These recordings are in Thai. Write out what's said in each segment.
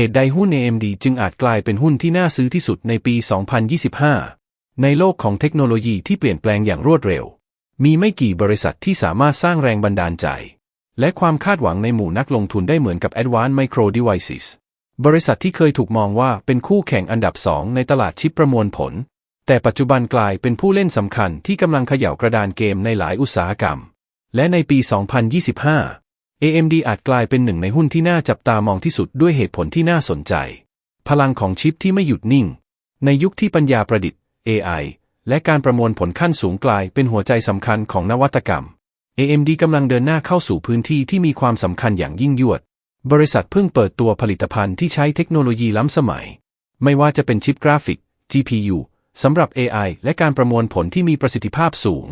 เหตุใดหุ้น AMD จึงอาจกลายเป็นหุ้นที่น่าซื้อที่สุดในปี 2025 ในโลกของเทคโนโลยีที่เปลี่ยนแปลงอย่างรวดเร็ว มีไม่กี่บริษัทที่สามารถสร้างแรงบันดาลใจ และความคาดหวังในหมู่นักลงทุนได้เหมือนกับ Advanced Micro Devices บริษัทที่เคยถูกมองว่าเป็นคู่แข่งอันดับสองในตลาดชิปประมวลผล แต่ปัจจุบันกลายเป็นผู้เล่นสำคัญที่กำลังเขย่ากระดานเกมในหลายอุตสาหกรรม และในปี 2025 AMD อาจกลายเป็นหนึ่งในหุ้นที่น่าจับตามองที่สุดด้วยเหตุผลที่น่าสนใจ พลังของชิปที่ไม่หยุดนิ่ง ในยุคที่ปัญญาประดิษฐ์ AI และการประมวลผลขั้นสูงกลายเป็นหัวใจสำคัญของนวัตกรรม AMD กำลังเดินหน้าเข้าสู่พื้นที่ที่มีความสำคัญอย่างยิ่งยวด บริษัทเพิ่งเปิดตัวผลิตภัณฑ์ที่ใช้เทคโนโลยีล้ำสมัย ไม่ว่าจะเป็นชิปกราฟิก GPU สำหรับ AI และการประมวลผลที่มีประสิทธิภาพสูง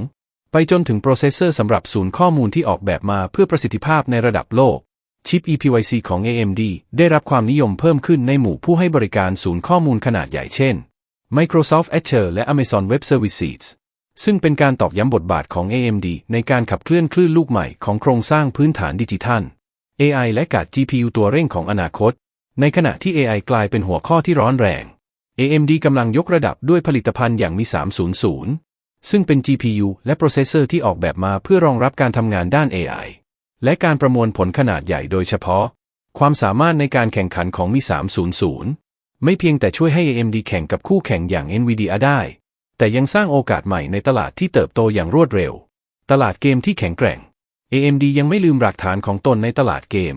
ไปจนถึงโปรเซสเซอร์สำหรับศูนย์ข้อมูลที่ออกแบบมาเพื่อประสิทธิภาพในระดับโลก ชิป EPYC ของ AMD ได้รับความนิยมเพิ่มขึ้นในหมู่ผู้ให้บริการศูนย์ข้อมูลขนาดใหญ่เช่น Microsoft Azure และ Amazon Web Services ซึ่งเป็นการตอกย้ำบทบาทของ AMD ในการขับเคลื่อนคลื่นลูกใหม่ของโครงสร้างพื้นฐานดิจิทัล AI และการ GPU ตัวเร่งของอนาคต ในขณะที่ AI กลายเป็นหัวข้อที่ร้อนแรง AMD กำลังยกระดับด้วยผลิตภัณฑ์อย่างมี 300 ซึ่งเป็น GPU และโปรเซสเซอร์ที่ออกแบบมาเพื่อรองรับการทำงานด้าน AI และการประมวลผลขนาดใหญ่โดยเฉพาะ ความสามารถในการแข่งขันของมี 300 ไม่เพียงแต่ช่วยให้ AMD แข่งกับคู่แข่งอย่าง NVIDIA ได้ แต่ยังสร้างโอกาสใหม่ในตลาดที่เติบโตอย่างรวดเร็ว ตลาดเกมที่แข็งแกร่ง AMD ยังไม่ลืมหลักฐานของตนในตลาดเกม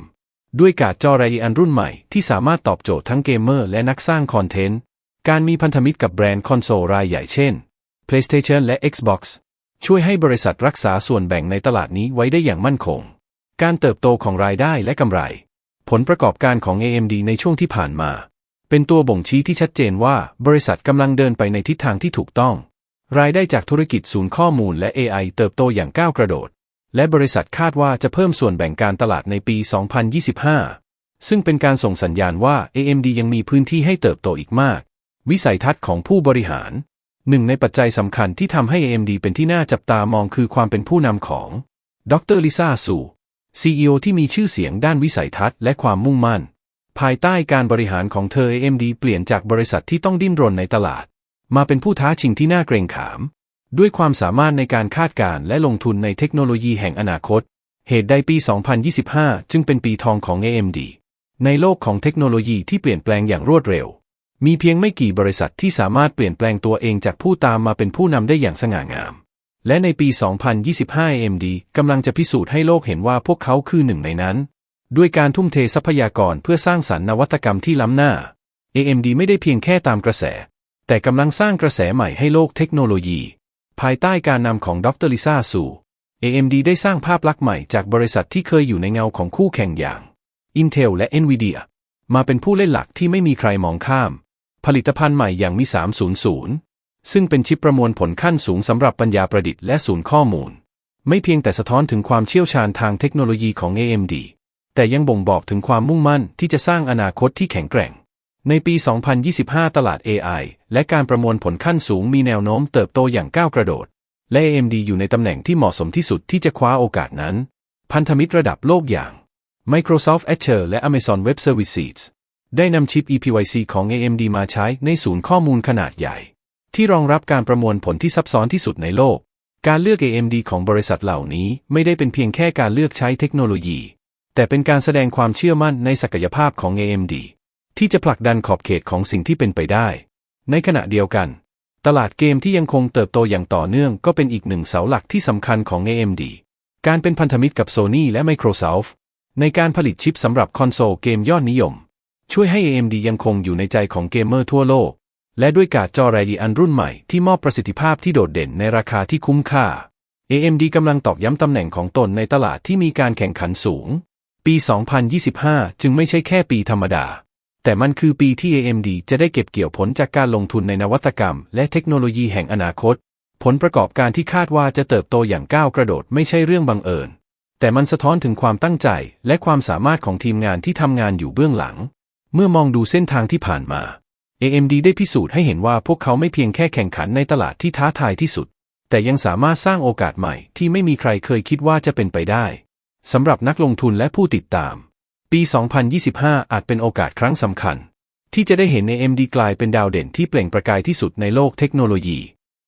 ด้วยการ์ดจอไรอันรุ่นใหม่ที่สามารถตอบโจทย์ทั้งเกมเมอร์และนักสร้างคอนเทนต์ การมีพันธมิตรกับแบรนด์คอนโซลรายใหญ่เช่น PlayStation และ Xbox ช่วยให้บริษัทรักษาส่วนแบ่งในตลาดนี้ไว้ได้อย่างมั่นคง การเติบโตของรายได้และกำไร ผลประกอบการของ AMD ในช่วงที่ผ่านมา เป็นตัวบ่งชี้ที่ชัดเจนว่าบริษัทกำลังเดินไปในทิศทางที่ถูกต้อง รายได้จากธุรกิจศูนย์ข้อมูลและ AI เติบโตอย่างก้าวกระโดด และบริษัทคาดว่าจะเพิ่มส่วนแบ่งการตลาดในปี 2025 ซึ่งเป็นการส่งสัญญาณว่า AMD ยังมีพื้นที่ให้เติบโตอีกมาก วิสัยทัศน์ของผู้บริหาร หนึ่งในปัจจัยสำคัญที่ทำให้ AMD เป็นที่น่าจับตามองคือความเป็นผู้นำของ ดรลิซ่าสู CEO ที่มีชื่อเสียงด้านวิสัยทัศน์และความมุ่งมั่น ภายใต้การบริหารของเธอ AMD เปลี่ยนจากบริษัทที่ต้องดิ้นรนในตลาด มาเป็นผู้ท้าชิงที่น่าเกรงขาม ด้วยความสามารถในการคาดการณ์และลงทุนในเทคโนโลยีแห่งอนาคต เหตุใดปี 2025 จึงเป็นปีทองของ AMD ในโลกของเทคโนโลยีที่เปลี่ยนแปลงอย่างรวดเร็ว มีเพียงไม่กี่บริษัทที่สามารถเปลี่ยนแปลงตัวเองจากผู้ตามมาเป็นผู้นำได้อย่างสง่างาม และในปี 2025 AMD กำลังจะพิสูจน์ให้โลกเห็นว่าพวกเขาคือหนึ่งในนั้น ด้วยการทุ่มเททรัพยากรเพื่อสร้างสรรค์นวัตกรรมที่ล้ำหน้า AMD ไม่ได้เพียงแค่ตามกระแส แต่กำลังสร้างกระแสใหม่ให้โลกเทคโนโลยี ภายใต้การนำของดรลิซ่าสู AMD ได้สร้างภาพลักษณ์ใหม่จากบริษัทที่เคยอยู่ในเงาของคู่แข่งอย่าง Intel และ Nvidia มาเป็นผู้เล่นหลักที่ไม่มีใครมองข้าม ผลิตภัณฑ์ใหม่อย่างมี300 ซึ่งเป็นชิปประมวลผลขั้นสูงสำหรับปัญญาประดิษฐ์และศูนย์ข้อมูล ไม่เพียงแต่สะท้อนถึงความเชี่ยวชาญทางเทคโนโลยีของ AMD แต่ยังบ่งบอกถึงความมุ่งมั่นที่จะสร้างอนาคตที่แข็งแกร่ง ในปี 2025 ตลาด AI และการประมวลผลขั้นสูงมีแนวโน้มเติบโตอย่างก้าวกระโดด และ AMD อยู่ในตำแหน่งที่เหมาะสมที่สุดที่จะคว้าโอกาสนั้น พันธมิตรระดับโลกอย่าง Microsoft Azure และ Amazon Web Services ได้นำชิป EPYC ของ AMD มาใช้ในศูนย์ข้อมูลขนาดใหญ่ ที่รองรับการประมวลผลที่ซับซ้อนที่สุดในโลก การเลือก AMD ของบริษัทเหล่านี้ไม่ได้เป็นเพียงแค่การเลือกใช้เทคโนโลยี แต่เป็นการแสดงความเชื่อมั่นในศักยภาพของ AMD ที่จะผลักดันขอบเขตของสิ่งที่เป็นไปได้ ในขณะเดียวกัน ตลาดเกมที่ยังคงเติบโตอย่างต่อเนื่องก็เป็นอีกหนึ่งเสาหลักที่สำคัญของ AMD การเป็นพันธมิตรกับ Sony และ Microsoft ในการผลิตชิปสำหรับคอนโซลเกมยอดนิยม ช่วยให้ AMD ยังคงอยู่ในใจของเกมเมอร์ทั่วโลก และด้วยการ์ดจอไรดีอันรุ่นใหม่ที่มอบประสิทธิภาพที่โดดเด่นในราคาที่คุ้มค่า AMD กำลังตอกย้ำตำแหน่งของตนในตลาดที่มีการแข่งขันสูง ปี 2025 จึงไม่ใช่แค่ปีธรรมดา แต่มันคือปีที่ AMD จะได้เก็บเกี่ยวผลจากการลงทุนในนวัตกรรม และเทคโนโลยีแห่งอนาคต ผลประกอบการที่คาดว่าจะเติบโตอย่างก้าวกระโดดไม่ใช่เรื่องบังเอิญ แต่มันสะท้อนถึงความตั้งใจและความสามารถของทีมงานที่ทำงานอยู่เบื้องหลัง เมื่อมองดูเส้นทางที่ผ่านมา AMD ได้พิสูจน์ให้เห็นว่าพวกเขาไม่เพียงแค่แข่งขันในตลาดที่ท้าทายที่สุด แต่ยังสามารถสร้างโอกาสใหม่ที่ไม่มีใครเคยคิดว่าจะเป็นไปได้ สำหรับนักลงทุนและผู้ติดตาม ปี 2025 อาจเป็นโอกาสครั้งสำคัญ ที่จะได้เห็น AMD กลายเป็นดาวเด่นที่เปล่งประกายที่สุดในโลกเทคโนโลยี